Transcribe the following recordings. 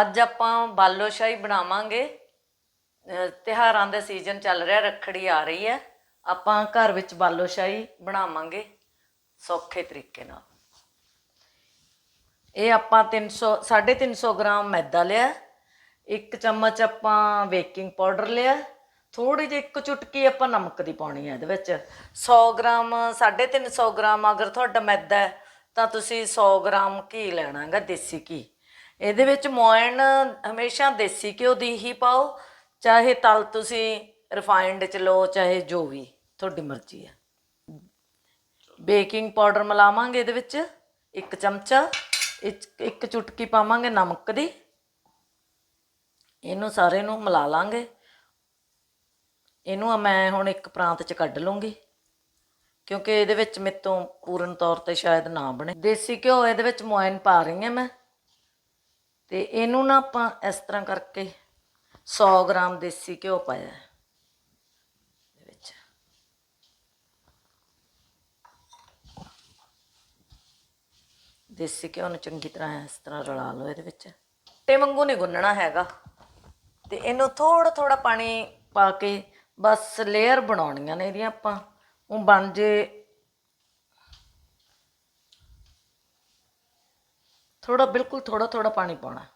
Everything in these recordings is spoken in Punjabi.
ਅੱਜ ਆਪਾਂ ਬਾਲੋਸ਼ਾਹੀ ਬਣਾਵਾਂਗੇ। ਅਹ ਤਿਉਹਾਰਾਂ ਦੇ ਸੀਜ਼ਨ ਚੱਲ ਰਿਹਾ, ਰੱਖੜੀ ਆ ਰਹੀ ਹੈ। ਆਪਾਂ ਘਰ ਵਿੱਚ ਬਾਲੋਸ਼ਾਹੀ ਬਣਾਵਾਂਗੇ ਸੌਖੇ ਤਰੀਕੇ ਨਾਲ। ਇਹ ਆਪਾਂ 300 350 ਗ੍ਰਾਮ ਮੈਦਾ ਲਿਆ। ਇੱਕ ਚਮਚ ਆਪਾਂ ਬੇਕਿੰਗ ਪਾਊਡਰ ਲਿਆ। ਥੋੜੀ ਜਿਹੀ ਇੱਕ ਚੁਟਕੀ ਆਪਾਂ ਨਮਕ ਦੀ ਪਾਉਣੀ ਹੈ ਇਹਦੇ ਵਿੱਚ। 100 ਗ੍ਰਾਮ 350 ਗ੍ਰਾਮ ਅਗਰ ਤੁਹਾਡਾ ਮੈਦਾ ਹੈ, ਤਾਂ ਤੁਸੀਂ 100 ਗ੍ਰਾਮ ਘੀ ਲੈਣਾ ਹੈਗਾ, ਦੇਸੀ ਘੀ। ਇਹਦੇ ਵਿੱਚ ਮੋਇਨ ਹਮੇਸ਼ਾ ਦੇਸੀ ਘਿਓ ਦੀ ਹੀ ਪਾਓ, ਚਾਹੇ ਤਲ ਤੁਸੀਂ ਰਿਫਾਈਨਡ ਚ ਲਓ, ਚਾਹੇ ਜੋ ਵੀ ਤੁਹਾਡੀ ਮਰਜ਼ੀ ਹੈ। ਬੇਕਿੰਗ ਪਾਊਡਰ ਮਿਲਾਵਾਂਗੇ ਇਹਦੇ ਵਿੱਚ, ਇੱਕ ਚਮਚਾ, ਇੱਕ ਇੱਕ ਚੁਟਕੀ ਪਾਵਾਂਗੇ ਨਮਕ ਦੀ। ਇਹਨੂੰ ਸਾਰੇ ਨੂੰ ਮਿਲਾ ਲਾਂਗੇ। ਇਹਨੂੰ ਮੈਂ ਹੁਣ ਇੱਕ ਪ੍ਰਾਂਤ ਚ ਕੱਢ ਲੂੰਗੀ, ਕਿਉਂਕਿ ਇਹਦੇ ਵਿੱਚ ਮੇਰੇ ਤੋਂ ਪੂਰਨ ਤੌਰ ਤੇ ਸ਼ਾਇਦ ਨਾ ਬਣੇ। ਦੇਸੀ ਘਿਓ ਇਹਦੇ ਵਿੱਚ ਮੋਇਨ ਪਾ ਰਹੀ ਹਾਂ ਮੈਂ। ਤੇ ਇਹਨੂੰ ਨਾ ਆਪਾਂ ਇਸ ਤਰ੍ਹਾਂ ਕਰਕੇ 100 ਗ੍ਰਾਮ ਦੇਸੀ ਘਿਓ ਪਾਇਆ ਹੈ। ਵਿੱਚ। ਦੇਸੀ ਘਿਓ ਨੂੰ ਚੰਗੀ ਤਰ੍ਹਾਂ ਇਸ ਤਰ੍ਹਾਂ ਰਲਾ ਲਓ ਇਹਦੇ ਵਿੱਚ। ਤੇ ਵਾਂਗੂ ਨਹੀਂ ਗੁੰਨਣਾ ਹੈਗਾ। ਤੇ ਇਹਨੂੰ ਥੋੜਾ ਥੋੜਾ ਪਾਣੀ ਪਾ ਕੇ ਬਸ ਲੇਅਰ ਬਣਾਉਣੀਆਂ ਨੇ ਇਹਦੀਆਂ ਆਪਾਂ। ਉਹ ਬਣ ਜੇ ਥੋੜਾ, ਬਿਲਕੁਲ ਥੋੜਾ ਥੋੜਾ ਪਾਣੀ ਪਾਉਣਾ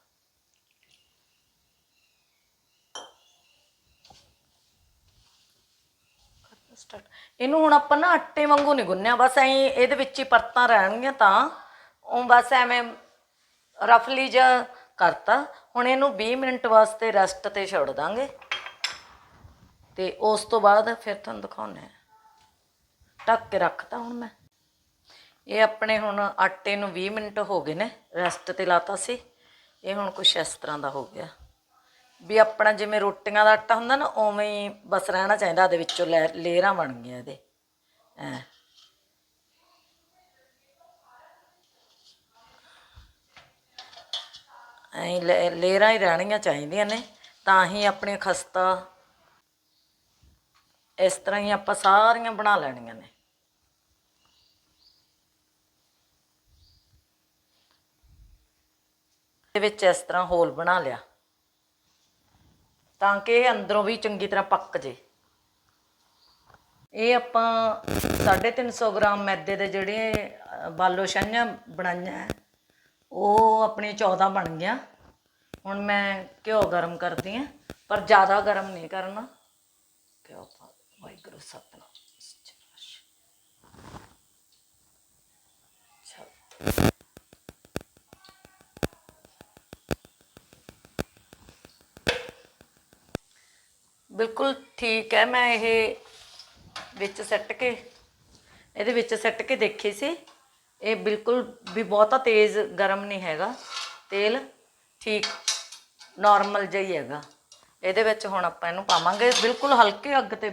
ਇਹਨੂੰ ਹੁਣ ਆਪਾਂ ਨਾ ਆਟੇ ਵਾਂਗੂ ਨਹੀਂ ਗੁੰਨਿਆ, ਬਸ ਐਂ ਇਹਦੇ ਵਿੱਚ ਹੀ ਪਰਤਾਂ ਰਹਿਣਗੀਆਂ ਤਾਂ। ਉਹ ਬਸ ਐਵੇਂ ਰਫਲੀ ਜਿਹਾ ਕਰਤਾ। ਹੁਣ ਇਹਨੂੰ 20 ਮਿੰਟ ਵਾਸਤੇ ਰੈਸਟ ਤੇ ਛੱਡ ਦਾਂਗੇ। ਤੇ ਉਸ ਤੋਂ ਬਾਅਦ ਫਿਰ ਤੁਹਾਨੂੰ ਦਿਖਾਉਣੇ ਆ ਢੱਕ ਕੇ ਰੱਖਤਾ ਹੁਣ ਮੈਂ। ਇਹ ਆਪਣੇ ਹੁਣ ਆਟੇ ਨੂੰ 20 ਮਿੰਟ ਹੋ ਗਏ ਨੇ, ਰੈਸਟ ਤੇ ਲਾਤਾ ਸੀ। ਇਹ ਹੁਣ ਕੁਛ ਇਸ ਤਰ੍ਹਾਂ ਦਾ ਹੋ ਗਿਆ। ਵੀ ਆਪਣਾ ਜਿਵੇਂ ਰੋਟੀਆਂ ਦਾ ਆਟਾ ਹੁੰਦਾ ਨਾ, ਉਵੇਂ ਹੀ ਬਸ ਰਹਿਣਾ ਚਾਹੀਦਾ ਇਹਦੇ ਵਿੱਚੋਂ ਲੈ ਲੇਅਰਾਂ ਬਣ ਗਈਆਂ ਇਹਦੇ। ਐ। ਐਂ ਲੈ- ਲੇਅਰਾਂ ਹੀ ਰਹਿਣੀਆਂ ਚਾਹੀਦੀਆਂ ਨੇ, ਤਾਂ ਹੀ ਆਪਣੀ ਖਸਤਾ, ਇਸ ਤਰ੍ਹਾਂ ਹੀ ਆਪਾਂ ਸਾਰੀਆਂ ਬਣਾ ਲੈਣੀਆਂ ਨੇ। ਦੇ ਵਿੱਚ ਇਸ ਤਰ੍ਹਾਂ ਹੋਲ ਬਣਾ ਲਿਆ। ਤਾਂ ਕਿ ਇਹ ਅੰਦਰੋਂ ਵੀ ਚੰਗੀ ਤਰ੍ਹਾਂ ਪੱਕ ਜੇ। ਇਹ ਆਪਾਂ 350 ਗ੍ਰਾਮ ਮੈਦੇ ਦੇ ਜਿਹੜੇ ਬਾਲੋ ਸ਼ਾਹੀਆਂ ਬਣਾਈਆਂ ਉਹ ਆਪਣੀ 14 ਬਣ ਗਿਆ ਹੁਣ ਮੈਂ ਘਿਓ ਗਰਮ ਕਰਦੀ ਹਾਂ, ਪਰ ਜ਼ਿਆਦਾ ਗਰਮ ਨਹੀਂ ਕਰਨਾ। ਘਿਓ ਪਾ ਵਾਹਿਗੁਰੂ ਸਤਨਾਮ। ਚਲੋ। ਬਿਲਕੁਲ ਠੀਕ ਹੈ, ਮੈਂ ਇਹ ਵਿੱਚ ਸੱਟ ਕੇ, ਇਹਦੇ ਵਿੱਚ ਸੱਟ ਕੇ ਦੇਖੀ ਸੀ। ਇਹ ਬਿਲਕੁਲ ਵੀ ਬਹੁਤਾ ਤੇਜ਼ ਗਰਮ ਨਹੀਂ ਹੈਗਾ। ਤੇਲ ਠੀਕ ਨਾਰਮਲ ਜਿਹਾ ਹੀ ਹੈਗਾ। ਇਹਦੇ ਵਿੱਚ ਹੁਣ ਆਪਾਂ ਇਹਨੂੰ ਪਾਵਾਂਗੇ, ਬਿਲਕੁਲ ਹਲਕੇ ਅੱਗ ਤੇ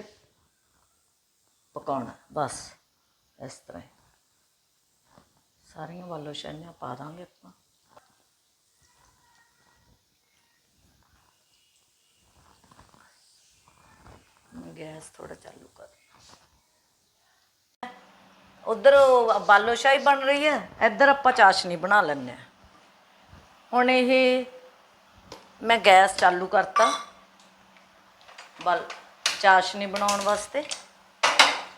ਪਕਾਉਣਾ, ਬਸ ਇਸ ਤਰ੍ਹਾਂ ਸਾਰੀਆਂ ਵੱਲੋਂ ਸ਼ਾਨੀਆਂ ਪਾ ਦਾਂਗੇ ਆਪਾਂ। ਗੈਸ ਥੋੜਾ ਚਾਲੂ ਕਰ। ਉਧਰ ਬਾਲੋਸ਼ਾਹੀ ਬਣ ਰਹੀ ਹੈ, ਇੱਧਰ ਆਪਾਂ ਚਾਸ਼ਨੀ ਬਣਾ ਲੈਂਦੇ ਹਾਂ। ਹੁਣ ਇਹ ਮੈਂ ਗੈਸ ਚਾਲੂ ਕਰਤਾ, ਬਲ ਚਾਸ਼ਨੀ ਬਣਾਉਣ ਵਾਸਤੇ।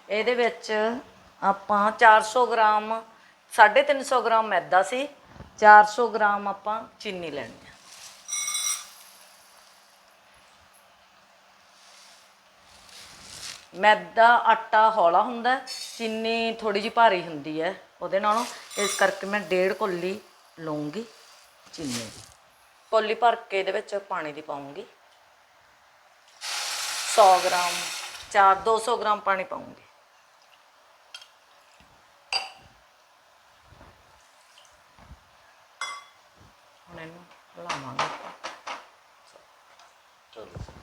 ਇਹਦੇ ਵਿੱਚ ਆਪਾਂ 400 ਗ੍ਰਾਮ 350 ਗ੍ਰਾਮ ਮੈਦਾ ਸੀ 400 ਗ੍ਰਾਮ ਆਪਾਂ ਚੀਨੀ ਲੈਣੀ ਮੈਦਾ, ਆਟਾ, ਹੌਲਾ ਹੁੰਦਾ ਚੀਨੀ ਥੋੜੀ ਜਿਹੀ ਭਾਰੀ ਹੁੰਦੀ ਹੈ। ਉਹਦੇ ਨਾਲੋਂ ਇਸ ਕਰਕੇ ਮੈਂ ਡੇਢ ਕੋਲੀ ਲਵਾਂਗੀ ਚੀਨੀ ਦੀ। ਕੋਲੀ ਭਰ ਕੇ ਇਹਦੇ ਵਿੱਚ ਪਾਣੀ ਦੀ ਪਾਉਂਗੀ 100 ਗ੍ਰਾਮ 4 200 ਗ੍ਰਾਮ ਪਾਣੀ ਪਾਉਂਗੀ ਹੁਣ ਇਹਨੂੰ ਹਿਲਾਵਾਂਗੇ ਚਲੋ।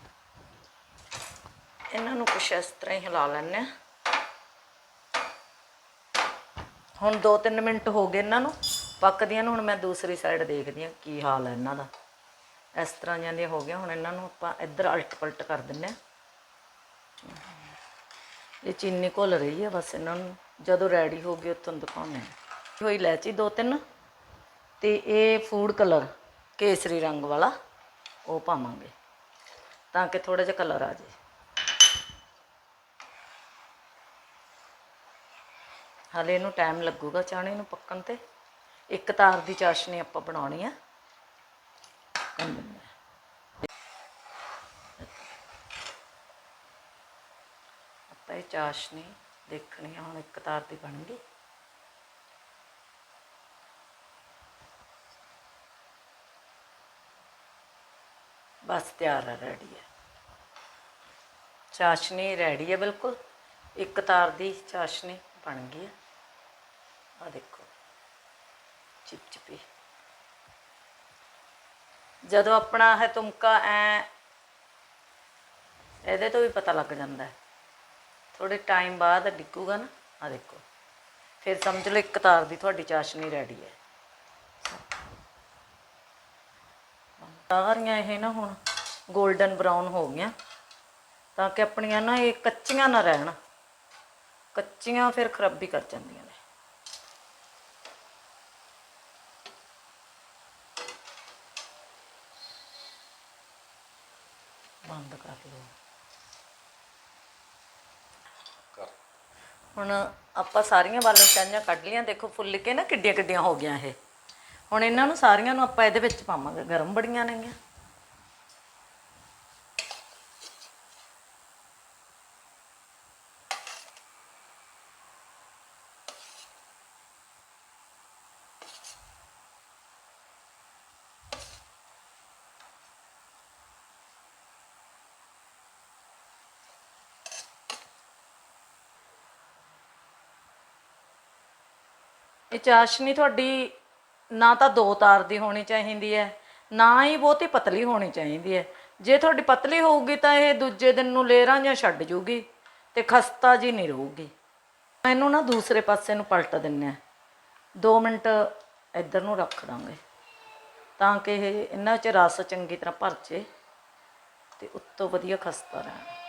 ਇਹਨਾਂ ਨੂੰ ਕੁਛ ਇਸ ਤਰ੍ਹਾਂ ਹੀ ਹਿਲਾ ਲੈਣੇ ਆ ਹੁਣ 2-3 ਮਿੰਟ ਹੋ ਗਏ ਇਹਨਾਂ ਨੂੰ, ਪੱਕਦੀਆਂ ਨੂੰ, ਹੁਣ ਮੈਂ ਦੂਸਰੀ ਸਾਈਡ ਦੇਖਦੀ ਹਾਂ ਕੀ ਹਾਲ ਹੈ ਇਹਨਾਂ ਦਾ। ਇਸ ਤਰ੍ਹਾਂ ਜਾਂਦੀਆਂ ਹੋ ਗਿਆ ਹੁਣ ਇਹਨਾਂ ਨੂੰ ਆਪਾਂ ਇੱਧਰ ਅਲਟ ਪਲਟ ਕਰ ਦਿੰਨੇ ਆ ਇਹ ਚੀਨੀ ਘੁਲ ਰਹੀ ਹੈ ਬਸ ਇਹਨਾਂ ਨੂੰ, ਜਦੋਂ ਰੈਡੀ ਹੋ ਗਈ ਤੁਹਾਨੂੰ ਦਿਖਾਉਂਦੇ ਹਾਂ। ਹੋਈ ਇਲਾਇਚੀ ਦੋ ਤਿੰਨ, ਤੇ ਇਹ ਫੂਡ ਕਲਰ ਕੇਸਰੀ ਰੰਗ ਵਾਲਾ, ਉਹ ਪਾਵਾਂਗੇ। ਤਾਂ ਕਿ ਥੋੜਾ ਜਿਹਾ ਕਲਰ ਆ ਜੇ ਹਾਲੇ ਇਹਨੂੰ ਟਾਈਮ ਲੱਗੂਗਾ ਚਾਣੇ ਨੂੰ ਪੱਕਣ ਤੇ। ਇੱਕ ਤਾਰ ਦੀ ਚਾਸ਼ਨੀ ਆਪਾਂ ਬਣਾਉਣੀ ਆ। ਆਪਾਂ ਇਹ ਚਾਸ਼ਨੀ ਦੇਖਣੀ ਆ, ਹੁਣ ਇੱਕ ਤਾਰ ਦੀ ਬਣ ਗਈ। ਬਸ ਤਿਆਰ ਹੈ ਰੈਡੀ ਹੈ ਚਾਸ਼ਨੀ ਰੈਡੀ ਹੈ ਬਿਲਕੁਲ। ਇੱਕ ਤਾਰ ਦੀ ਚਾਸ਼ਨੀ ਬਣ ਗਈ ਹੈ ਆ ਦੇਖੋ ਚਿਪਚਿਪੀ ਜਦੋਂ ਆਪਣਾ ਹੈ ਤੁਮਕਾ ਐ, ਇਹਦੇ ਤੋਂ ਵੀ ਪਤਾ ਲੱਗ ਜਾਂਦਾ ਹੈ। ਥੋੜੇ ਟਾਈਮ ਬਾਅਦ ਡਿੱਗੂਗਾ ਨਾ ਆ ਦੇਖੋ। ਫਿਰ ਸਮਝ ਲਓ, ਇੱਕ ਤਾਰ ਦੀ ਤੁਹਾਡੀ ਚਾਸ਼ਨੀ ਰੈਡੀ ਹੈ। ਸਾਰੀਆਂ ਇਹ ਨਾ ਹੁਣ 골ਡਨ ਬਰਾਊਨ ਹੋ ਗਈਆਂ, ਤਾਂ ਕਿ ਆਪਣੀਆਂ ਨਾ ਇਹ ਕੱਚੀਆਂ ਨਾ ਰਹਿਣ। ਕੱਚੀਆਂ ਫਿਰ ਖਰਾਬੀ ਕਰ ਜਾਂਦੀਆਂ ਨੇ। ਬੰਦ ਕਰ ਲਓ ਹੁਣ ਆਪਾਂ ਸਾਰੀਆਂ ਵਾਲਾਂ ਚਾਹੀਆਂ ਕੱਢ ਲੀਆਂ ਦੇਖੋ ਫੁੱਲ ਕੇ ਨਾ ਕਿੱਡੀਆਂ ਕਿੱਡੀਆਂ ਹੋ ਗਈਆਂ ਇਹ। ਹੁਣ ਇਹਨਾਂ ਨੂੰ ਸਾਰੀਆਂ ਨੂੰ ਆਪਾਂ ਇਹਦੇ ਵਿੱਚ ਪਾਵਾਂਗੇ। ਗਰਮ ਬੜੀਆਂ ਨੇਗੀਆਂ। ਇਹ ਚਾਸ਼ਨੀ ਤੁਹਾਡੀ ਨਾ ਤਾਂ ਦੋ ਤਾਰ ਦੀ ਹੋਣੀ ਚਾਹੀਦੀ ਹੈ, ਨਾ ਹੀ ਬਹੁਤੀ ਪਤਲੀ ਹੋਣੀ ਚਾਹੀਦੀ ਹੈ। ਜੇ ਤੁਹਾਡੀ ਪਤਲੀ ਹੋਊਗੀ ਤਾਂ ਇਹ ਦੂਜੇ ਦਿਨ ਨੂੰ ਲੇਰਾਂ ਜਾਂ ਛੱਡ ਜੂਗੀ ਤੇ ਖਸਤਾ ਜੀ ਨਹੀਂ ਰਹੂਗੀ। ਮੈਨੂੰ ਨਾ ਦੂਸਰੇ ਪਾਸੇ ਨੂੰ ਪਲਟ ਦਿੰਨੇ ਆ 2 ਮਿੰਟ ਇੱਧਰ ਨੂੰ ਰੱਖ ਦਾਂਗੇ ਤਾਂ ਕਿ ਇਹ ਇਹਨਾਂ 'ਚ ਰਸ ਚੰਗੀ ਤਰ੍ਹਾਂ ਭਰ ਜੇ ਤੇ ਉੱਤੋਂ ਵਧੀਆ ਖਸਤਾ ਰਹਿਣਾ।